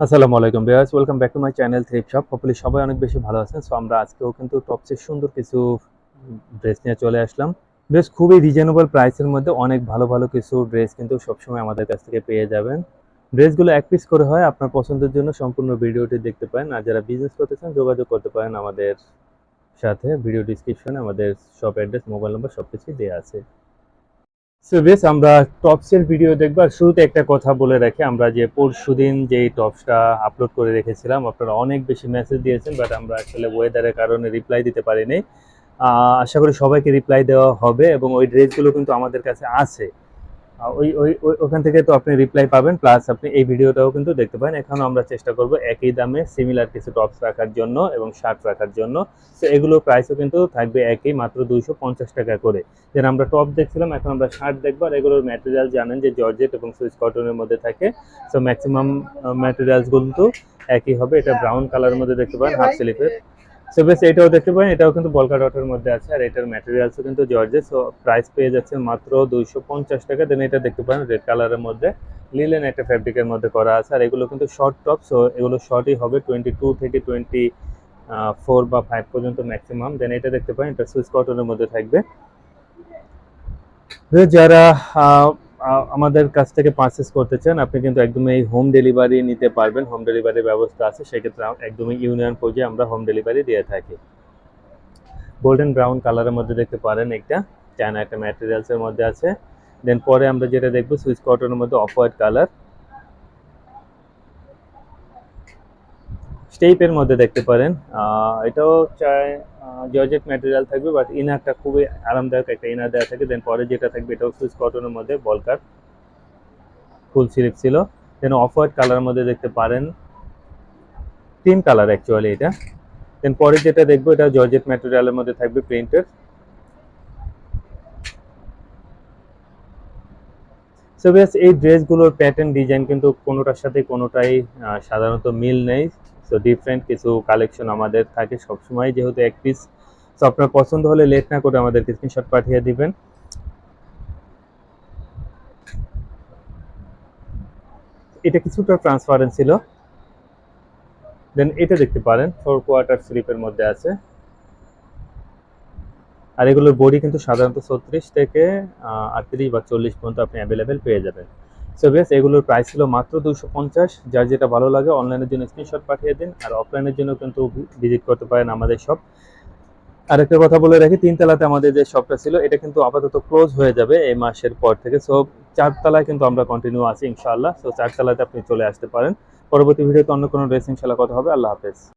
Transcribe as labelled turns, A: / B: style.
A: আসসালামু আলাইকুম viewers welcome back to my channel thrift shop hopefully সবাই অনেক বেশি ভালো আছেন। সো আমরা আজকেও কিন্তু টপসের সুন্দর কিছু ড্রেস নিয়ে চলে আসলাম। বেশ খুবই রিজনেবল প্রাইসের মধ্যে অনেক ভালো ভালো কিছু ড্রেস কিন্তু সবসময় আমাদের কাছ থেকে পেয়ে যাবেন। ড্রেসগুলো এক পিস করে হয়, আপনার পছন্দের জন্য সম্পূর্ণ ভিডিওটি দেখতে পারেন। আর যারা বিজনেস করতে চান, যোগাযোগ করতে পারেন আমাদের সাথে। ভিডিও ডিসক্রিপশনে আমাদের শপ অ্যাড্রেস মোবাইল নাম্বার সব কিছুই দেওয়া আছে। সো বেশ, আমরা টপসের ভিডিও দেখব আর শুরুতে একটা কথা বলে রাখি। আমরা যে পরশু দিন যেই টপসটা আপলোড করে রেখেছিলাম, আপনারা অনেক বেশি মেসেজ দিয়েছেন বাট আমরা আসলে ওয়েদারের কারণে রিপ্লাই দিতে পারিনি। আশা করি সবাইকে রিপ্লাই দেওয়া হবে এবং ওই ড্রেসগুলো কিন্তু আমাদের কাছে আছে। ওই ওই ওখান থেকে তো আপনি রিপ্লাই পাবেন প্লাস আপনি এই ভিডিওটাও কিন্তু দেখতে পারেন। এখানেও আমরা চেষ্টা করব একই দামে সিমিলার কিছু টপস রাখার জন্য এবং শার্ট রাখার জন্য। তো এগুলোর প্রাইসও কিন্তু থাকবে একই, মাত্র দুইশো পঞ্চাশ টাকা করে। যেন আমরা টপ দেখছিলাম, এখন আমরা শার্ট দেখব। আর এগুলোর ম্যাটেরিয়াল জানেন যে জর্জেট এবং সুইচ কটনের মধ্যে থাকে। সো ম্যাক্সিমাম ম্যাটেরিয়ালস কিন্তু একই হবে। এটা ব্রাউন কালারের মধ্যে দেখতে পারেন হাফ স্লিপের সো বেশ, এটাও দেখতে পারেন, এটাও কিন্তু বলকা ডটের মধ্যে আছে, আর এটার ম্যাটেরিয়ালসও কিন্তু জর্জেট সো প্রাইস পেয়ে যাচ্ছে মাত্র দুইশো পঞ্চাশ টাকা। দেন এটা দেখতে পারেন রেড কালারের মধ্যে লিলেন একটা ফ্যাব্রিকের মধ্যে করা আছে, আর এগুলো কিন্তু শর্ট টপ সো এগুলো শর্টই হবে টোয়েন্টি টু থেকে টোয়েন্টি ফোর বা ফাইভ পর্যন্ত ম্যাক্সিমাম দেন এটা দেখতে পারেন, এটা সুইস কটনের মধ্যে থাকবে। যারা আমাদের কাছ থেকে পারচেস করতে চান, আপনি কিন্তু একদমই এই হোম ডেলিভারি নিতে পারবেন। হোম ডেলিভারির ব্যবস্থা আছে, সেক্ষেত্রে একদমই ইউনিয়ন পর্যায়ে আমরা হোম ডেলিভারি দিয়ে থাকি। গোল্ডেন ব্রাউন কালারের মধ্যে দেখতে পারেন একটা চায়না একটা ম্যাটেরিয়ালসের মধ্যে আছে। দেন পরে আমরা যেটা দেখব সুইচ কটনের মধ্যে অফ হোয়াইট কালার স্টেপের মধ্যে দেখতে পারেন। এটাও চায় জর্জেট ম্যাটেরিয়াল থাকবে বাট ইনারটা খুবই আরামদায়ক একটা ইনার দেওয়া থাকে। দেন পরে যেটা থাকবে, এটাও সুইচ কটনের মধ্যে বলকার ফুল সিল্ক ছিল। দেন অফ হোয়াইট কালারের মধ্যে দেখতে পারেন। ক্রিম কালার অ্যাকচুয়ালি এটা। দেন পরে যেটা দেখব, এটা জর্জেট ম্যাটেরিয়ালের মধ্যে থাকবে প্রিন্টেড সো বেশ, এই ড্রেসগুলোর প্যাটার্ন ডিজাইন কিন্তু কোনোটার সাথে কোনোটাই সাধারণত মিল নেই। সো ডিফারেন্ট কিছু কালেকশন আমাদের থাকে। সবসময় যেহেতু এক পিস সো আপনার পছন্দ হলে লেট না করে আমাদেরকে স্ক্রিনশট পাঠিয়ে দিবেন। এটা কিছুটা ট্রান্সপারেন্ট ছিল। দেন এটা দেখতে পারেন ফোর কোয়ার্টার স্লিপের মধ্যে আছে। আর এগুলোর বডি কিন্তু সাধারণত ছত্রিশ থেকে আটত্রিশ বা চল্লিশ পর্যন্ত আপনি অ্যাভেলেবেল পেয়ে যাবেন। সো বেশ এগুলোর প্রাইস ছিল মাত্র দুশো পঞ্চাশ। যার যেটা ভালো লাগে অনলাইনের জন্য স্ক্রিনশট পাঠিয়ে দিন আর অফলাইনের জন্য কিন্তু ভিজিট করতে পারেন আমাদের শপ আরেকটা কথা বলে রাখি, তিনতলাতে আমাদের যে শপটা ছিল, এটা কিন্তু আপাতত ক্লোজ হয়ে যাবে এই মাসের পর থেকে। সো চারতলায় কিন্তু আমরা কন্টিনিউ আছি, ইনশাআল্লাহ। সো চারতলাতে আপনি চলে আসতে পারেন। পরবর্তী ভিডিওতে অন্য কোনো ড্রেস ইনশাআল্লাহ কথা হবে। আল্লাহ হাফেজ।